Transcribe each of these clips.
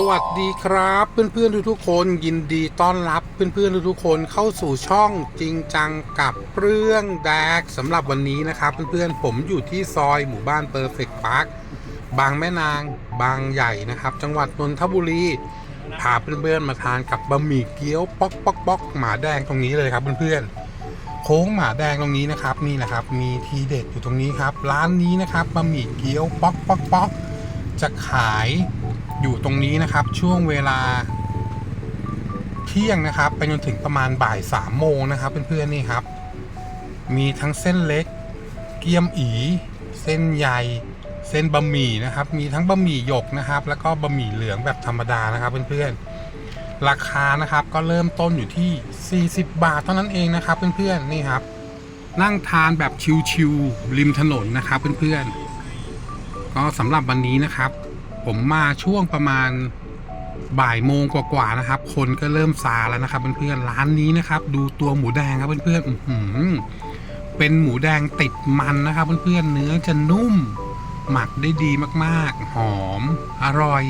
สวัสดีครับ เพื่อนๆทุกๆคนยินดีต้อนรับเพื่อนๆทุกๆคนเข้าสู่ช่องจริงจังกับเรื่องแดกสำหรับวันนี้นะครับ เพื่อนๆผมอยู่ที่ซอยหมู่บ้านเ e อร์เฟกต์พาร์คบางแม่นาง บางใหญ่นะครับ จังหวัดนนทบุรีพาเพื่อนๆมาทานกับบะหมี่เกี๊ยวป๊อกป๊อกป๊อกหมาแดงตรงนี้เลยครับเพื่อนๆโค้งหมาแดงตรงนี้นะครับนี่แหละครับมีทีเด็ดอยู่ตรงนี้ครับ ร้านนี้นะครับบะหมี่เกี๊ยวป๊อกป๊อกป๊อกจะขาย อยู่ตรงนี้นะครับช่วงเวลาเที่ยงนะครับ ไปจนถึงประมาณบ่ายสามโมงนะครับเพื่อนๆนี่ครับ มีทั้งเส้นเล็ก เกี๊ยมอี เส้นใหญ่เส้นบะหมี่นะครับ มีทั้งบะหมี่หยกนะครับ แล้วก็บะหมี่เหลืองแบบธรรมดานะครับเพื่อนๆราคานะครับก็เริ่มต้นอยู่ที่ 40 บาทเท่านั้นเองนะครับเพื่อนๆนี่ครับ นั่งทานแบบชิวๆริมถนนนะครับเพื่อนๆก็สำหรับวันนี้นะครับ ผมมาช่วงประมาณบ่ายโมงกว่าๆนะครับ คนก็เริ่มซาแล้วนะครับเพื่อนๆร้านนี้นะครับ ดูตัวหมูแดงครับเพื่อนๆอื้อหือเป็นหมูแดงติดมันนะครับเพื่อนๆเนื้อจะนุ่ม หมักได้ดีมากๆ หอม อร่อย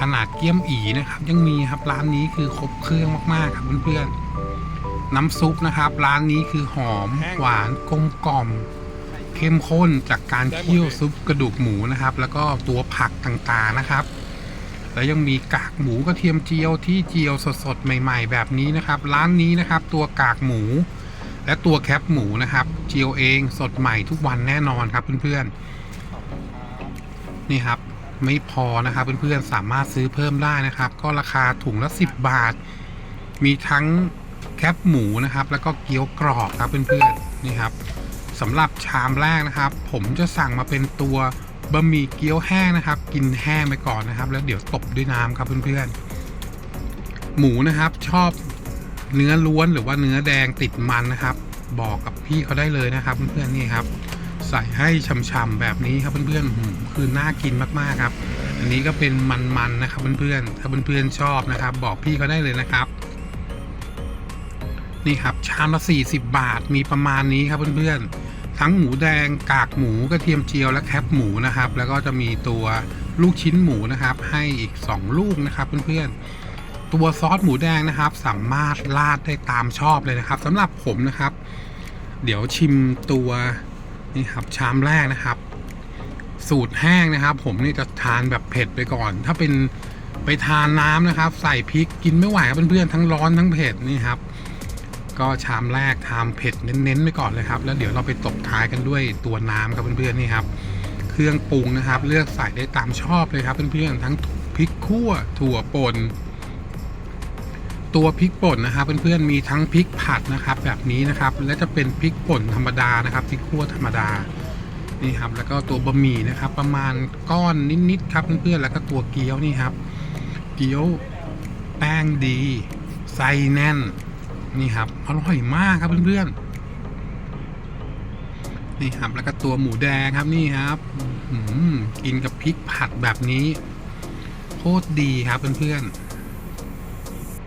ขนาดเกี๊ยมอีนะครับ ยังมีครับร้านนี้คือครบเครื่องมากๆครับเพื่อนๆน้ำซุปนะครับ ร้านนี้คือหอมหวานกลมกล่อม เข้มข้นจากการเคี่ยวซุปกระดูกหมูนะครับ แล้วก็ตัวผักต่างๆนะครับ แล้วยังมีกากหมูกระเทียมเจียวที่เจียวสดๆใหม่ ๆ แบบนี้นะครับ ร้านนี้นะครับ ตัวกากหมู และตัวแคปหมูนะครับ เจียวเองสดใหม่ทุกวันแน่นอนครับเพื่อนๆนี่ครับไม่พอนะครับเพื่อนๆสามารถซื้อเพิ่มได้นะครับ ก็ราคาถุงละ 10 บาท มีทั้งแคปหมูนะครับ แล้วก็เกี๊ยวกรอบครับเพื่อนๆนี่ครับ สำหรับชามแรกนะครับ ผมจะสั่งมาเป็นตัวบะหมี่เกี๊ยวแห้งนะครับ กินแห้งไปก่อนนะครับ แล้วเดี๋ยวตบด้วยน้ำครับเพื่อนๆหมูนะครับชอบเนื้อล้วนหรือว่าเนื้อแดงติดมันนะครับ บอกกับพี่เขาได้เลยนะครับเพื่อนๆนี่ครับ ใส่ให้ฉ่ำๆแบบนี้ครับเพื่อนๆคือน่ากินมากๆครับ อันนี้ก็เป็นมันๆนะครับเพื่อนๆถ้าเพื่อนๆชอบนะครับ บอกพี่เขาได้เลยนะครับนี่ครับชามละ40 บาทมีประมาณนี้ครับเพื่อนๆ ทั้งหมูแดงกากหมูกระเทียมเจียวและแคปหมูนะครับ แล้วก็จะมีตัวลูกชิ้นหมูนะครับ ให้อีก 2 ลูกนะครับเพื่อนๆตัวซอสหมูแดงนะครับ สามารถราดได้ตามชอบเลยนะครับสำหรับผมนะครับ เดี๋ยวชิมตัวนี่ครับชามแรกนะครับ สูตรแห้งนะครับ ผมนี่จะทานแบบเผ็ดไปก่อน ถ้าเป็นไปทานน้ำนะครับ ใส่พริกกินไม่ไหวครับเพื่อนๆทั้งร้อนทั้งเผ็ดนี่ครับ ก็ชามแรกทามเผ็ดเน้นๆไปก่อนเลยครับ แล้วเดี๋ยวเราไปตบท้ายกันด้วยตัวน้ำครับเพื่อนๆนี่ครับ เครื่องปรุงนะครับ เลือกใส่ได้ตามชอบเลยครับเพื่อนๆทั้งพริกคั่วถั่วป่นตัวพริกป่นนะครับเพื่อนๆมีทั้งพริกผัดนะครับแบบนี้นะครับ และจะเป็นพริกป่นธรรมดานะครับพริกคั่วธรรมดานี่ครับแล้วก็ตัวบะหมี่นะครับ ประมาณก้อนนิดๆครับเพื่อนๆแล้วก็ตัวเกี๊ยวนี่ครับ เกี๊ยวแป้งดีไส้แน่น นี่ครับอร่อยมากครับเพื่อนๆนี่ครับแล้วก็ตัวหมูแดงครับนี่ครับกินกับพริกผัดแบบนี้โคตรดีครับเพื่อน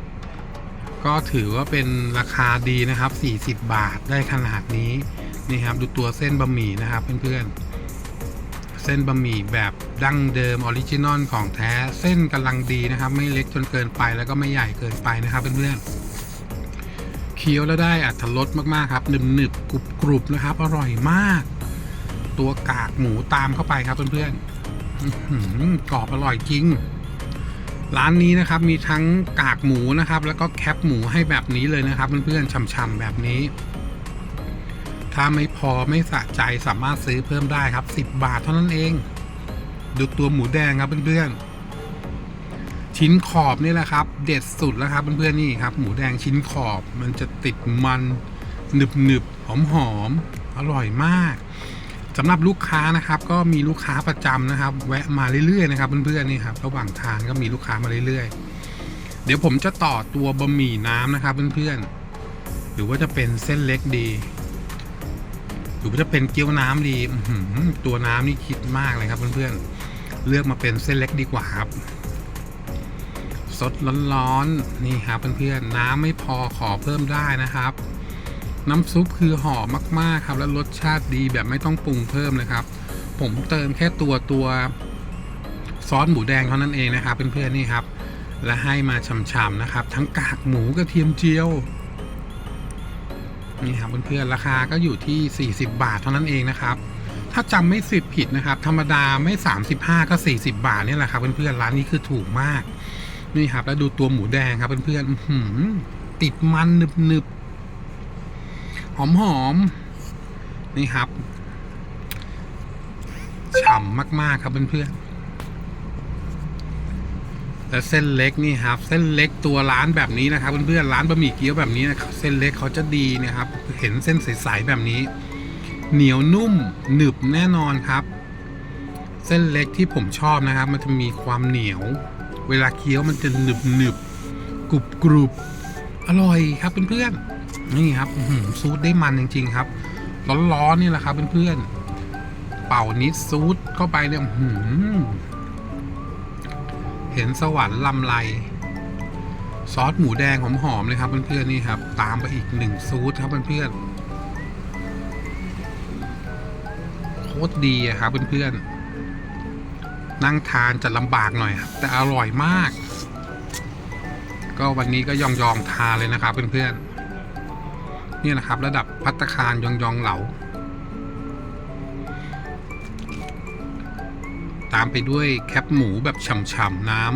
ๆก็ถือว่าเป็นราคาดีนะครับ 40 บาทได้ขนาดนี้นี่ครับดูตัวเส้นบะหมี่นะครับเพื่อนๆ เส้นบะหมี่แบบดั้งเดิมออริจินอลของแท้ เส้นกำลังดีนะครับ ไม่เล็กจนเกินไปแล้วก็ไม่ใหญ่เกินไปนะครับเพื่อนๆ เคี้ยวแล้วได้อัตรสมากๆครับหนึบหนึบกรุบกรุบนะครับ อร่อยมาก ตัวกากหมูตามเข้าไปครับเพื่อนๆกรอบอร่อยจริง ร้านนี้นะครับมีทั้งกากหมูนะครับ แล้วก็แคปหมูให้แบบนี้เลยนะครับเพื่อนๆฉ่ำๆแบบนี้ ถ้าไม่พอไม่สะใจสามารถซื้อเพิ่มได้ครับ 10 บาทเท่านั้นเอง ดูตัวหมูแดงครับเพื่อนๆ ชิ้นขอบนี่แหละครับ เด็ดสุดแล้วครับเพื่อนๆนี่ครับ หมูแดงชิ้นขอบมันจะติดมันหนึบหนึบหอมหอมๆอร่อยมากสำหรับลูกค้านะครับก็มีลูกค้าประจำนะครับ แวะมาเรื่อยๆนะครับเพื่อนๆนี่ครับระหว่างทางก็มีลูกค้ามาเรื่อยๆ เดี๋ยวผมจะต่อตัวบะหมี่น้ำนะครับเพื่อนๆหรือว่าจะเป็นเส้นเล็กดี หรือว่าจะเป็นเกี๊ยวน้ำดีตัวน้ำนี่คิดมากเลยครับเพื่อนๆเลือกมาเป็นเส้นเล็กดีกว่าครับ สดร้อนๆนี่ครับเพื่อนๆน้ำไม่พอขอเพิ่มได้นะครับ น้ำซุปคือหอมมากๆครับ และรสชาติดีแบบไม่ต้องปรุงเพิ่มเลยครับ ผมเติมแค่ตัวตัวซอสหมูแดงเท่านั้นเองนะครับเพื่อนๆนี่ครับ และให้มาฉ่ำๆนะครับ ทั้งกากหมูกระเทียมเจียวนี่ครับเพื่อนๆราคาก็อยู่ที่ 40 บาทเท่านั้นเองนะครับ ถ้าจำไม่สิบผิดนะครับ ธรรมดาไม่ 35 ก็ 40 บาทนี่แหละครับเพื่อนๆร้านนี้คือถูกมาก นี่ครับ แล้วดูตัวหมูแดงครับเพื่อนๆหือติดมันหนึบๆหอมๆนี่ครับฉ่ำมาก ๆ ครับเพื่อนๆและเส้นเล็กนี่ครับ เส้นเล็กตัวร้านแบบนี้นะครับเพื่อนๆร้านบะหมี่เกี๊ยวแบบนี้นะครับเส้นเล็กเขาจะดีนะครับ เห็นเส้นใสๆแบบนี้ เหนียวนุ่มหนึบแน่นอนครับ เส้นเล็กที่ผมชอบนะครับ มันจะมีความเหนียว เวลาเคี้ยวมันจะหนึบหนึบกรุบกรุบอร่อยครับเพื่อนๆนี่ครับซูดได้มันจริง ๆ ครับ ร้อนๆนี่แหละครับเพื่อนๆเป่านิดซูดเข้าไปเนี่ยหือเห็นสวรรค์ลำไรซอสหมูแดงหอมๆเลยครับเพื่อนๆนี่ครับ ตามไปอีกหนึ่งซูดครับเพื่อนๆโคตรดีครับเพื่อนๆ นั่งทานจะลำบากหน่อยครับแต่อร่อยมาก ก็วันนี้ก็ยองยองทานเลยนะครับเพื่อนๆนี่นะครับ ระดับพัตคารยองยองเหลาตามไปด้วยแคปหมูแบบฉ่ำๆน้ำ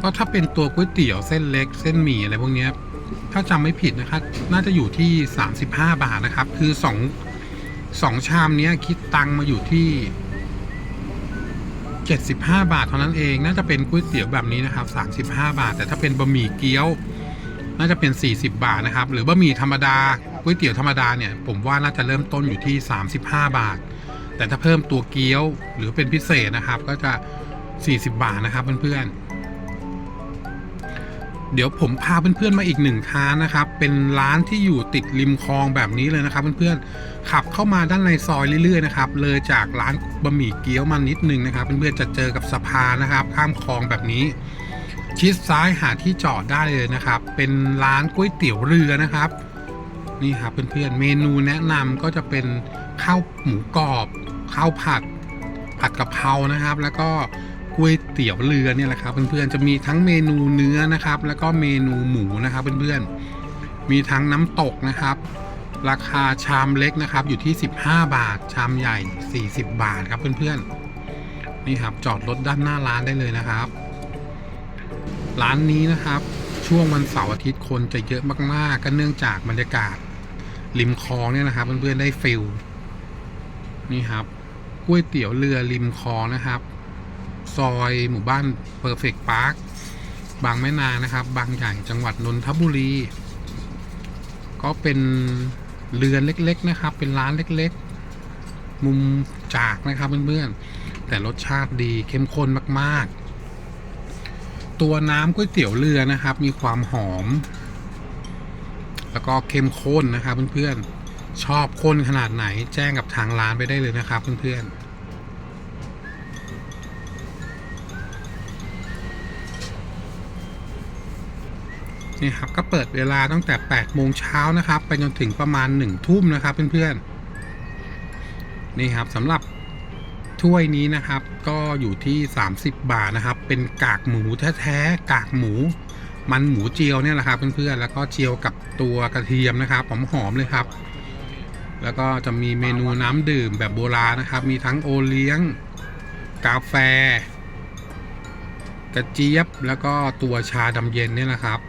ก็ถ้าเป็นตัวก๋วยเตี๋ยวเส้นเล็กเส้นหมี่อะไรพวกนี้ถ้าจำไม่ผิดนะครับ น่าจะอยู่ที่ 35 บาทนะครับ คือสอง สองชามเนี้ยคิดตังมาอยู่ที่ 75 บาทเท่านั้นเอง น่าจะเป็นก๋วยเตี๋ยวแบบนี้นะครับ 35 บาท แต่ถ้าเป็นบะหมี่เกี๊ยว น่าจะเป็น 40 บาทนะครับ หรือบะหมี่ธรรมดาก๋วยเตี๋ยวธรรมดาเนี่ยผมว่าน่าจะเริ่มต้นอยู่ที่ 35 บาท แต่ถ้าเพิ่มตัวเกี๊ยวหรือเป็นพิเศษนะครับ ก็จะ 40 บาทนะครับเพื่อนๆ เดี๋ยวผมพาเพื่อนๆมาอีกหนึ่งร้านนะครับ เป็นร้านที่อยู่ติดริมคลองแบบนี้เลยนะครับ เพื่อนๆ ขับเข้ามาด้านในซอยเรื่อยๆนะครับ เลยจากร้านบะหมี่เกี๊ยวมานิดนึงนะครับ เพื่อนๆ จะเจอกับสะพานนะครับ ข้ามคลองแบบนี้ ชิดซ้ายหาที่จอดได้เลยนะครับ เป็นร้านก๋วยเตี๋ยวเรือนะครับ นี่ครับเพื่อนๆ เมนูแนะนำก็จะเป็นข้าวหมูกรอบ ข้าวผัด ผัดกะเพรานะครับ แล้วก็ ก๋วยเตี๋ยวเรือเนี่ยแหละครับเพื่อนๆจะมีทั้งเมนูเนื้อนะครับ แล้วก็เมนูหมูนะครับเพื่อนๆมีทั้งน้ำตกนะครับ ราคาชามเล็กนะครับ อยู่ที่ 15 บาท ชามใหญ่ 40 บาทครับเพื่อนๆนี่ครับจอดรถด้านหน้าร้านได้เลยนะครับ ร้านนี้นะครับ ช่วงวันเสาร์อาทิตย์คนจะเยอะมากๆก็เนื่องจากบรรยากาศริมคลองเนี่ยนะครับเพื่อนๆได้ฟิลนี่ครับก๋วยเตี๋ยวเรือริมคลองนะครับ ซอยหมู่บ้านเพอร์เฟกต์พาร์คบางแม่นางนะครับ บางใหญ่จังหวัดนนทบุรี ก็เป็นเรือนเล็กๆนะครับ เป็นร้านเล็กๆ มุมจากนะครับเพื่อนๆ แต่รสชาติดีเข้มข้นมากๆ ตัวน้ำก๋วยเตี๋ยวเรือนะครับ มีความหอม แล้วก็เข้มข้นนะครับเพื่อนๆ ชอบข้นขนาดไหนแจ้งกับทางร้านไปได้เลยนะครับเพื่อนๆ นี่ครับก็เปิดเวลาตั้งแต่8โมงเช้านะครับ ไปจนถึงประมาณ1ทุ่มนะครับเพื่อนๆนี่ครับสำหรับถ้วยนี้นะครับก็อยู่ที่ 30 บาทนะครับ เป็นกากหมูแท้ๆกากหมู มันหมูเจียวเนี่ยแหละครับเพื่อนๆแล้วก็เจียวกับตัวกระเทียมนะครับหอมๆเลยครับ แล้วก็จะมีเมนูน้ำดื่มแบบโบราณนะครับ มีทั้งโอเลี้ยง กาแฟ กระเจี๊ยบแล้วก็ตัวชาดำเย็นเนี่ยนะครับ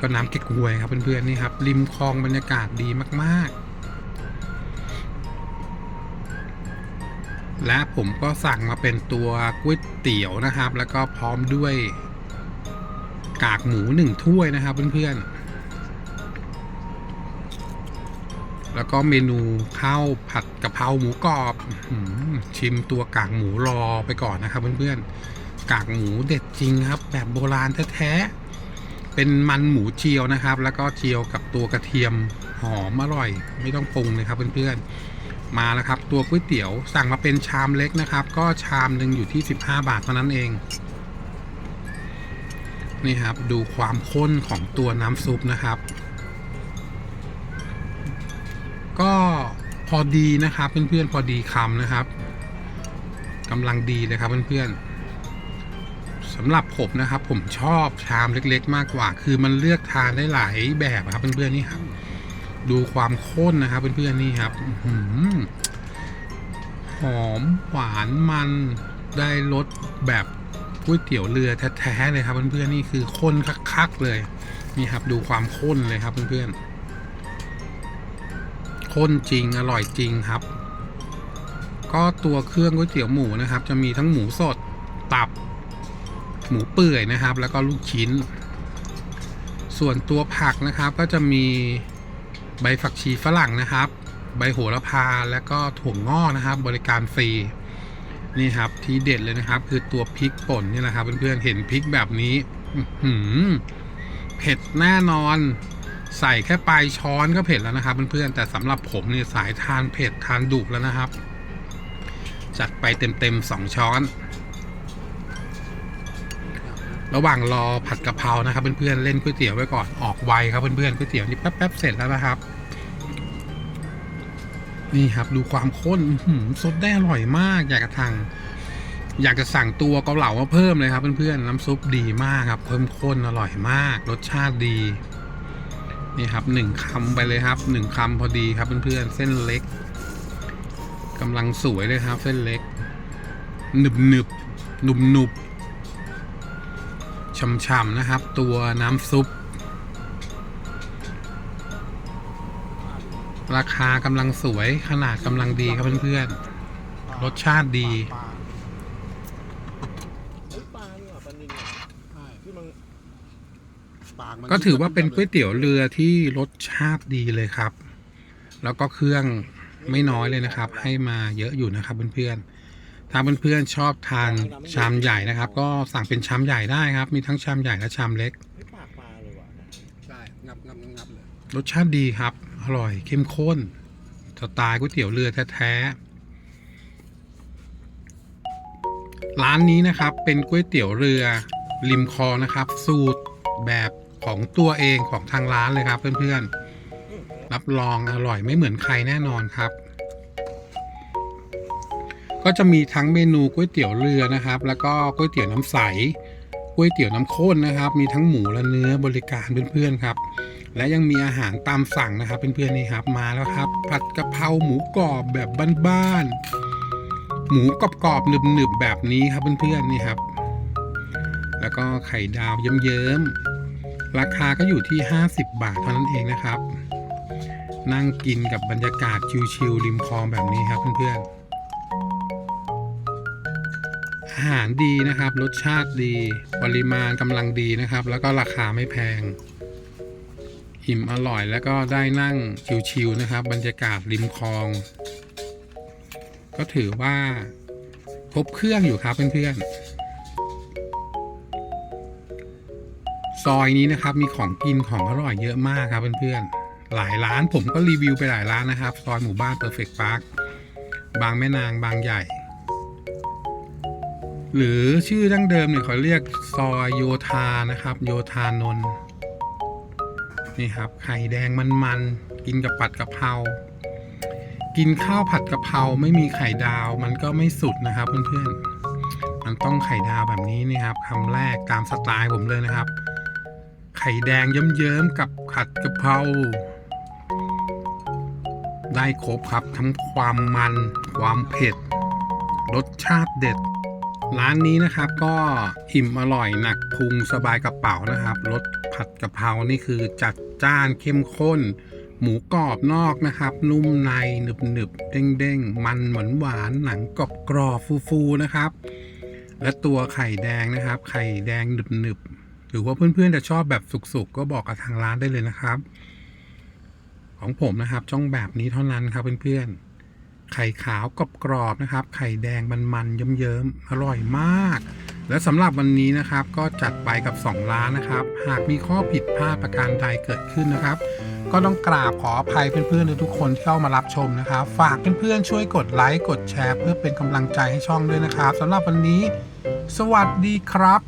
ก็น้ำเก๊กฮวยครับเพื่อนๆนี่ครับริมคลองบรรยากาศดีมากๆ และผมก็สั่งมาเป็นตัวก๋วยเตี๋ยวนะครับ แล้วก็พร้อมด้วย กากหมูหนึ่งถ้วยนะครับเพื่อนๆ แล้วก็เมนูข้าวผัดกะเพราหมูกรอบอชิมตัวกากหมูรอไปก่อนนะครับเพื่อนๆ กากหมูเด็ดจริงครับ แบบโบราณแท้ๆ เป็นมันหมูเจียวนะครับ แล้วก็เจียวกับตัวกระเทียมหอมอร่อย ไม่ต้องปรุงเลยครับเพื่อนๆ มาแล้วครับ ตัวก๋วยเตี๋ยวสั่งมาเป็นชามเล็กนะครับ ก็ชามหนึ่งอยู่ที่ 15 บาทเท่านั้นเอง นี่ครับดูความข้นของตัวน้ำซุปนะครับ ก็พอดีนะครับเพื่อนๆพอดีคำนะครับกำลังดีเลยครับเพื่อนๆ สำหรับผมนะครับ ผมชอบชามเล็ก ๆ มากกว่า คือมันเลือกทานได้หลายแบบครับเพื่อนๆนี่ครับ ดูความข้นนะครับเพื่อนๆนี่ครับหือหอมหวานมันได้รสแบบก๋วยเตี๋ยวเรือแท้ๆเลยครับเพื่อนๆนี่คือข้นคักๆเลย นี่ครับดูความข้นเลยครับเพื่อนๆข้นจริงอร่อยจริงครับ ก็ตัวเครื่องก๋วยเตี๋ยวหมูนะครับ จะมีทั้งหมูสดตับ หมูเปื่อยนะครับ แล้วก็ลูกชิ้น ส่วนตัวผักนะครับก็จะมีใบฝักชีฝรั่งนะครับ ใบโหระพาแล้วก็ถั่วงอกนะครับ บริการฟรีนี่ครับที่เด็ดเลยนะครับ คือตัวพริกป่นนี่แหละครับเพื่อนๆเห็นพริกแบบนี้หือเผ็ดแน่นอน ใส่แค่ปลายช้อนก็เผ็ดแล้วนะครับเพื่อนๆแต่สำหรับผมเนี่ยสายทานเผ็ดทานดุแล้วนะครับ จัดไปเต็มๆสองช้อน ระหว่างรอผัดกะเพรานะครับเพื่อนๆเล่นก๋วยเตี๋ยวไว้ก่อนออกไวครับเพื่อนๆก๋วยเตี๋ยวนี่แป๊บๆเสร็จแล้วนะครับ นี่ครับดูความข้นอื้อหือซดได้อร่อยมาก อยากจะทางอยากจะสั่งตัวเกาเหลามาเพิ่มเลยครับเพื่อนๆน้ำซุปดีมากครับเพิ่มข้นอร่อยมาก รสชาติดีนี่ครับหนึ่งคำไปเลยครับหนึ่งคำพอดีครับเพื่อนๆเส้นเล็กกำลังสวยเลยครับ เส้นเล็กหนึบหนึบหนุบหนุบ ฉ่ำๆนะครับ ตัวน้ำซุป ราคากำลังสวยขนาดกำลังดีครับเพื่อนๆ รสชาติดีปลาเฮ้ยปลานี่หว่าปลานิลเนี่ยใช่ที่มันปากมันก็ถือว่าเป็นก๋วยเตี๋ยวเรือที่รสชาติดีเลยครับ แล้วก็เครื่องไม่น้อยเลยนะครับ ให้มาเยอะอยู่นะครับเพื่อนๆ ถ้าเพื่อนๆชอบทานชามใหญ่นะครับ ก็สั่งเป็นชามใหญ่ได้ครับ มีทั้งชามใหญ่และชามเล็ก เฮ้ยปากปลาเลยว่ะใช่งับงับงับงับเลยรสชาติดีครับ อร่อยเข้มข้นสไตล์ก๋วยเตี๋ยวเรือแท้ๆร้านนี้นะครับเป็นก๋วยเตี๋ยวเรือริมคลองนะครับ สูตรแบบของตัวเองของทางร้านเลยครับ เพื่อนๆรับรองอร่อยไม่เหมือนใครแน่นอนครับ ก็จะมีทั้งเมนูก๋วยเตี๋ยวเรือนะครับ แล้วก็ก๋วยเตี๋ยวน้ำใสก๋วยเตี๋ยวน้ำข้นนะครับ มีทั้งหมูและเนื้อบริการเพื่อนๆครับ และยังมีอาหารตามสั่งนะครับเพื่อนๆนี่ครับมาแล้วครับ ผัดกะเพราหมูกรอบแบบบ้านๆหมูกรอบๆหนึบๆแบบนี้ครับเพื่อนๆนี่ครับ แล้วก็ไข่ดาวเยิ้มๆราคาก็อยู่ที่ 50 บาทเท่านั้นเองนะครับ นั่งกินกับบรรยากาศชิลๆริมคลองแบบนี้ครับเพื่อนๆ อาหารดีนะครับ รสชาติดี ปริมาณกำลังดีนะครับ แล้วก็ราคาไม่แพง อิ่มอร่อยแล้วก็ได้นั่งชิวๆนะครับ บรรยากาศริมคลอง ก็ถือว่าครบเครื่องอยู่ครับเพื่อนๆ ซอยนี้นะครับมีของกินของอร่อยเยอะมากครับเพื่อนๆ หลายร้านผมก็รีวิวไปหลายร้านนะครับ ซอยหมู่บ้าน Perfect Park บางแม่นางบางใหญ่ หรือชื่อดั้งเดิมเนี่ยเขาเรียกซอยโยธานะครับ โยธานนนี่ครับไข่แดงมันๆกินกับผัดกะเพรากินข้าวผัดกะเพราไม่มีไข่ดาวมันก็ไม่สุดนะครับเพื่อนๆมันต้องไข่ดาวแบบนี้นี่ครับคำแรกตามสไตล์ผมเลยนะครับ ไข่แดงเยิ้มๆกับผัดกะเพราได้ครบครับทั้งความมัน ความเผ็ด รสชาติเด็ด ร้านนี้นะครับก็อิ่มอร่อยหนักพุงสบายกระเป๋านะครับรสผัดกะเพรานี่คือจัดจ้านเข้มข้น หมูกรอบนอกนะครับ นุ่มในหนึบหนึบเด้งเด้งมันหวานหวานหนังกรอบกรอบฟูๆนะครับ และตัวไข่แดงนะครับ ไข่แดงหนึบหนึบหรือว่าเพื่อนๆจะชอบแบบสุกๆก็บอกกับทางร้านได้เลยนะครับ ของผมนะครับจ้องแบบนี้เท่านั้นครับเพื่อนๆ ไข่ขาวกรอบๆนะครับ ไข่แดงมันๆเยิ้มๆอร่อยมาก และสำหรับวันนี้นะครับก็จัดไปกับ 2 ร้านนะครับ หากมีข้อผิดพลาดประการใดเกิดขึ้นนะครับ ก็ต้องกราบขออภัยเพื่อนๆทุกคนที่เข้ามารับชมนะครับ ฝากเพื่อนๆช่วยกดไลค์กดแชร์ เพื่อเป็นกำลังใจให้ช่องด้วยนะครับสำหรับวันนี้ สวัสดีครับ